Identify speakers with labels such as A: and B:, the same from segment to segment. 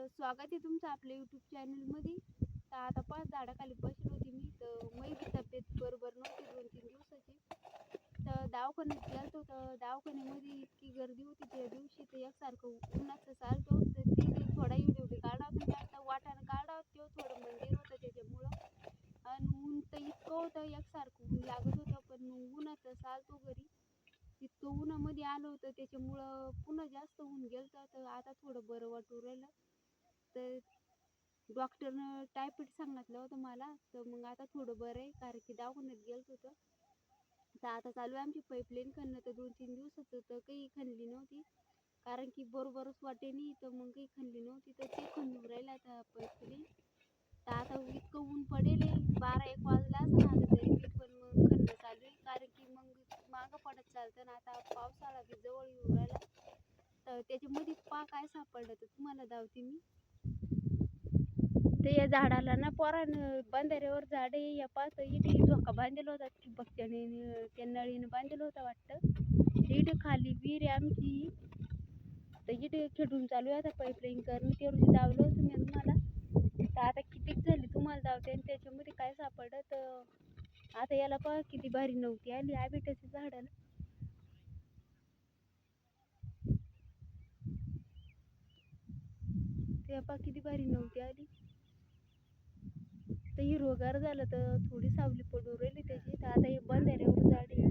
A: तर स्वागत आहे तुमचं आपल्या यूट्यूब चॅनलमध्ये तर आता पाच झाडाखाली बसली होती मी तर मैची तब्येत बरोबर नव्हती दोन तीन दिवसाची. तर दवाखान्यात गेलतो तर दवाखान्यामध्ये इतकी गर्दी होती त्या दिवशी तर एकसारखं उन्हाचं चालतो तर तिथे थोडा व्हिडिओ बी काढा होता आता वाटाणं काढा होता तो थोडं मंदिर होतं त्याच्यामुळं. आणि ऊन तर इतकं होतं एकसारखं ऊन लागत होतं पण उन्हाचं चालतो घरी. इतकं उन्हामध्ये आलं होतं त्याच्यामुळं पुन्हा जास्त ऊन गेलं तर आता थोडं बरं वाटू राहिलं. तर डॉक्टरनं टायफॉईड सांगितलं होतं मला. तर मग आता थोडं बरं आहे कारण की दवाखान्यात गेलं होतं. तर आता चालू आहे आमची पाईपलाईन खणणं तर दोन तीन दिवसाचं तर काही खणली नव्हती. कारण की बरोबरच वाटे नाही तर मग काही खणली नव्हती. तर ते खणून राहिलं आता पाईपलाईन तर आता इतकं ऊन पडेल बारा एक वाजला असं आता तरी पण मग खणणं चालू आहे. कारण की मग मागं पडत चालतं ना. आता पावसाळा बी जवळ येऊन राहिला. तर त्याच्यामध्ये पा काय सापडलं तर तुम्हाला दावते मी. तर या झाडाला ना पोरानं बांधाऱ्यावर झाड आहे या पाच इथे झोका बांधलेला होता. ठिबकच्याने त्या नळीनं बांधलेलं होता वाटतं. इथे खाली विहीर आहे आमची. तर इथे खेटून चालू आहे आता पाईपलाईन करणं रोजी दावलं होतं मी तुम्हाला. तर आता कितीक झाली तुम्हाला दावते आणि त्याच्यामध्ये काय सापडलं तर आता याला पहा किती भारी नव्हती आली आबिटाच्या झाडाला. ते पहा किती भारी नव्हती आली. हिरवगार झालं तर थोडी सावली पडू राहिली त्याची. तर आता हे बंद आहे रे एवढं झाड आहे.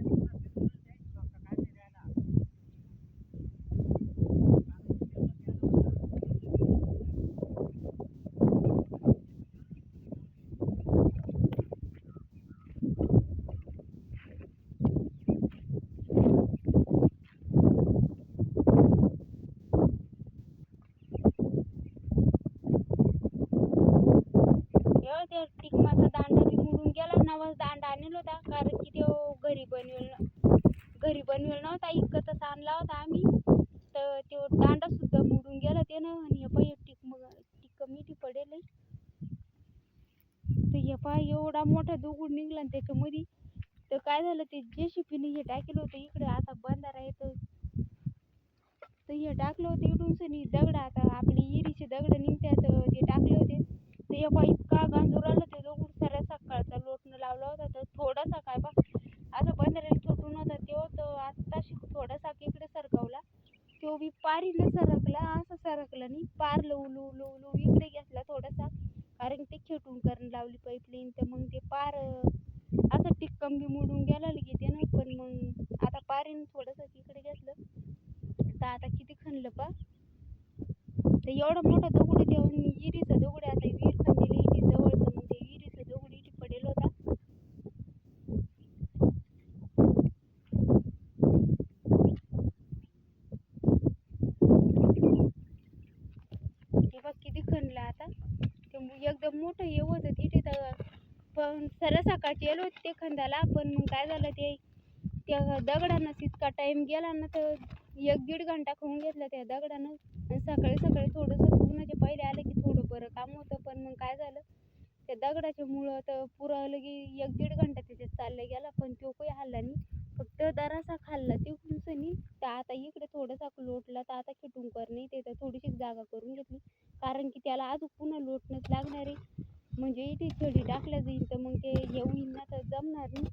A: तेव्हा त्या टिकमाचा दांडा बी मोडून गेला नवाच दांडा आणला होता कारण की तो घरी बनवेल न- घरी बनवेल नव्हता इकतच आणला होता आम्ही तर तो दांडा सुद्धा मोडून गेला त्यानं आणि हे पाय टिक मग टिक मिठी पडेल आहे. तर हे पाय एवढा मोठा दगड निघाला आणि त्याच्यामध्ये. तर काय झालं ते जे शिपीने हे टाकलं होतं इकडे आता बंधारा आहे तर. हे टाकलं होतं इकडून सनी दगड आता आपली इरीचे दगड निघतात ते टाकले होते. तर हे इतका गांजूर आला ते दगड साऱ्या सकाळचा लोटणं लावला होता तर थोडासा काय बा असं बंधाऱ्याला छोटून होता तो तर आत्ताशी थोडासा इकडे सरकवला. तो बी पारीनं सरकला असं सरकला नाही पार लवू लवू लवू इकडे घेतला थोडासा. कारण ते खेटून करून लावली पाईपलाईन तर मग ते पार असं टिक्कम बी मोडून गेला लगे ना पण मग आता पारीनं थोडंसं तिकडे घेतलं. तर आता किती खणलं पा? तर एवढा मोठा दगड देऊन तेव्हा विहिरीचा दगड आता विहीर खणलेली इथे जवळ तर मग ते विहिरीचा दगड इथे पडेल होता. बघ किती खणलं आता ते मग एकदम मोठं हे होतं तिथे तर पण सऱ्या सकाळची येलो होते ते खंदाला पण मग काय झालं ते त्या दगडानं तितका टाईम गेला ना तर एक दीड घंटा खाऊन घेतला त्या दगडानं. आणि सकाळी सकाळी थोडंसं उन्हाचे म्हणजे पहिले आलं की थोडं बरं काम होतं. पण मग काय झालं त्या दगडाच्या मुळं तर पुरं लगी एक दीड घंटा त्याच्यात चालला गेला. पण तो काही हल्ला नाही. फक्त दरासा खाल्ला ते सनी तर आता इकडे थोडासा लोटला तर आता खिटून करणे. ते तर थोडीशी जागा करून घेतली. कारण की त्याला अजून पुन्हा लोटणंच लागणार आहे. म्हणजे इथे छडी टाकल्या जाईल तर मग ते हे ना तर जमणार नाही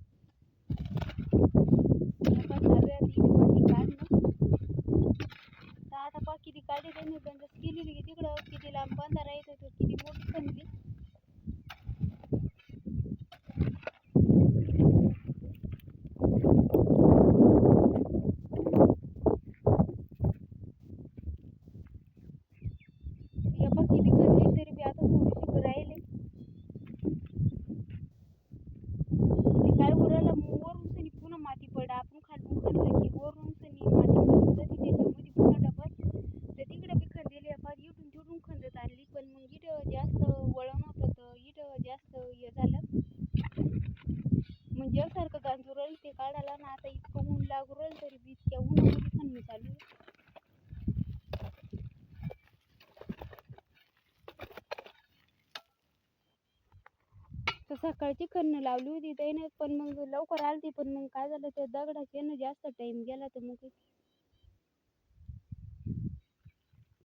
A: आता चालू आहे आता इथे माती काढणं तर आता पहा किती काढली त्याने बंदच केलेली की तिकडं किती लांब बंधारा येतो तो किती मोठी खणली हे बघ किती खणली तरी बी आता थोडीशी राहिले ते काय उराला मग वरून सनी पुन्हा माती पड आपण खालून खणलं की वरून सनी माती पडून जाते त्याच्यामध्ये पुन्हा डबल तर तिकडे बी खणलेली आहे फार इथून तिथून खंदत आणली पण मग इथं जास्त वळण होतं तर इथं जास्त हे झालं म्हणजे एकसारखं गांजूर राहील ते काढायला ना आता इतकं ऊन लागू राहील तरी बी इतक्या उन्हामध्ये खणणं चालू तर सकाळची कन्न लावली होती त्याने पण मग लवकर आलती पण मग काय झालं त्या दगडाचे ना जास्त टाइम गेला तर मग